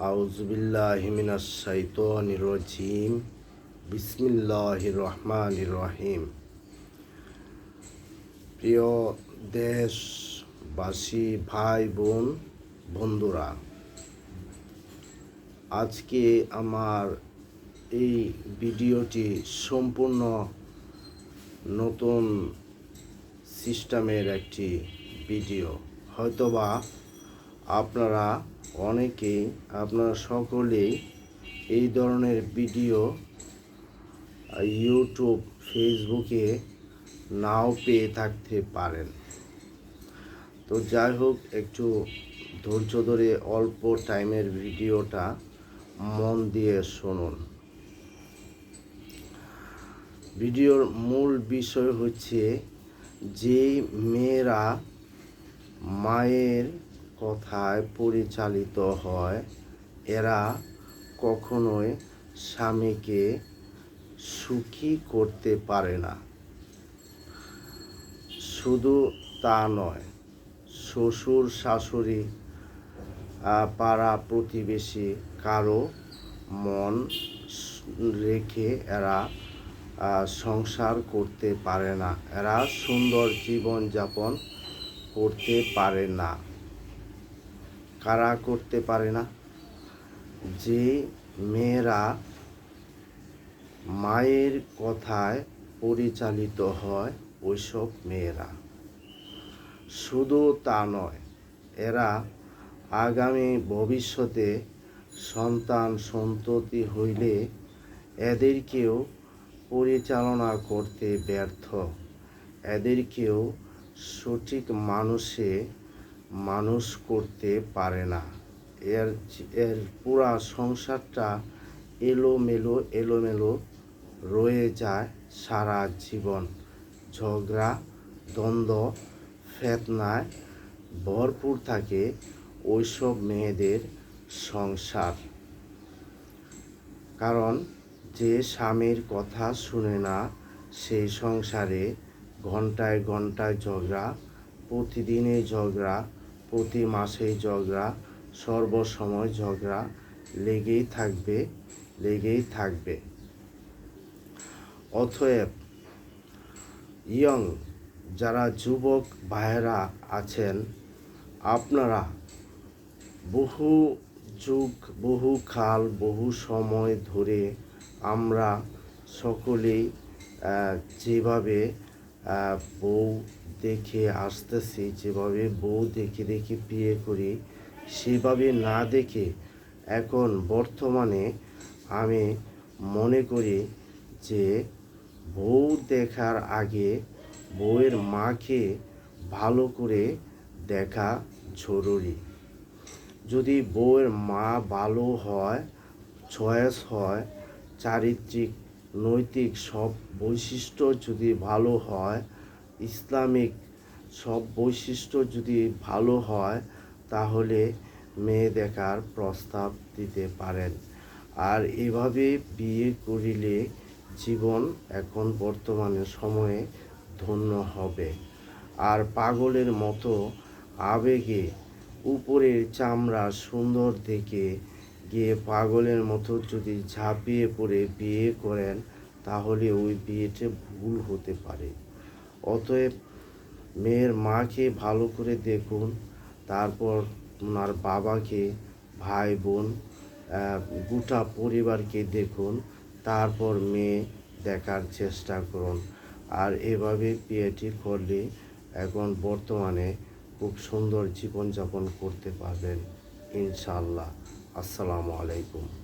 আউজবিল্লাহ হিমিনাস শাইতানির রাজিম। বিসমিল্লাহির রহমানির রহিম প্রিয় দেশবাসী ভাই বোন বন্ধুরা, আজকে আমার এই ভিডিওটি সম্পূর্ণ নতুন সিস্টেমের একটি ভিডিও। হয়তোবা আপনারা অনেকেই আপনারা সকলেই এই ধরনের ভিডিও ইউটিউব ফেসবুকে নাও পেয়ে থাকতে পারেন। তো যাই হোক, একটু ধৈর্য ধরে অল্প টাইমের ভিডিওটা মন দিয়ে শুনুন। ভিডিওর মূল বিষয় হচ্ছে যে মেয়েরা মায়ের কথায় পরিচালিত হয়, এরা কখনোই স্বামীকে সুখী করতে পারে না। শুধু তা নয়, শ্বশুর, শাশুড়ি পাড়া প্রতিবেশী কারও মন রেখে এরা সংসার করতে পারে না। এরা সুন্দর জীবন যাপন করতে পারে না। কারা করতে পারে না? যে মেয়েরা মায়ের কথায় পরিচালিত হয়, ওইসব মেয়েরা। শুধু তা নয়, এরা আগামী ভবিষ্যতে সন্তান সন্ততি হইলে এদেরকেও পরিচালনা করতে ব্যর্থ। এদেরকেও সঠিক মানুষে মানুষ করতে পারে না। এর এর পুরা সংসারটা এলোমেলো এলোমেলো রয়ে যায় সারা জীবন। ঝগড়া, দ্বন্দ্ব, ফেতনায় ভরপুর থাকে ওইসব মেয়েদের সংসার। কারণ যে স্বামীর কথা শুনে না সেই সংসারে ঘন্টায় ঘন্টায় ঝগড়া, প্রতিদিনে ঝগড়া প্রতি মাসেই ঝগড়া, সর্বসময় ঝগড়া লেগেই থাকবে লেগেই থাকবে। অতএব, ইয়ং, যারা যুবক ভাইয়েরা আছেন, আপনারা বহু যুগ, বহু কাল, বহু সময় ধরে আমরা সকলেই যেভাবে বউ দেখে আসতেছি, যেভাবে বউ দেখে দেখে বিয়ে করি, সেভাবে না দেখে এখন বর্তমানে আমি মনে করি যে বউ দেখার আগে বউয়ের মাকে ভালো করে দেখা জরুরি। যদি বউয়ের মা ভালো হয় চয়েস হয়, চারিত্রিক নৈতিক সব বৈশিষ্ট্য যদি ভালো হয়, ইসলামিক সব বৈশিষ্ট্য যদি ভালো হয়, তাহলে মেয়ে দেখার প্রস্তাব দিতে পারেন। আর এভাবে বিয়ে করিলে জীবন এখন বর্তমানে সময়ে ধন্য হবে। আর পাগলের মতো আবেগে উপরের চামড়া সুন্দর দেখে গিয়ে পাগলের মতো যদি ঝাঁপিয়ে পড়ে বিয়ে করেন, তাহলে ওই বিয়েতে ভুল হতে পারে। অতএব মেয়ের মাকে ভালো করে দেখুন, তারপর ওনার বাবাকে ভাই বোন গোটা পরিবারকে দেখুন, তারপর মেয়ে দেখার চেষ্টা করুন। আর এভাবে বিয়েটি করলে এখন বর্তমানে খুব সুন্দর জীবনযাপন করতে পারবেন, ইনশাআল্লাহ। আসসালামু আলাইকুম।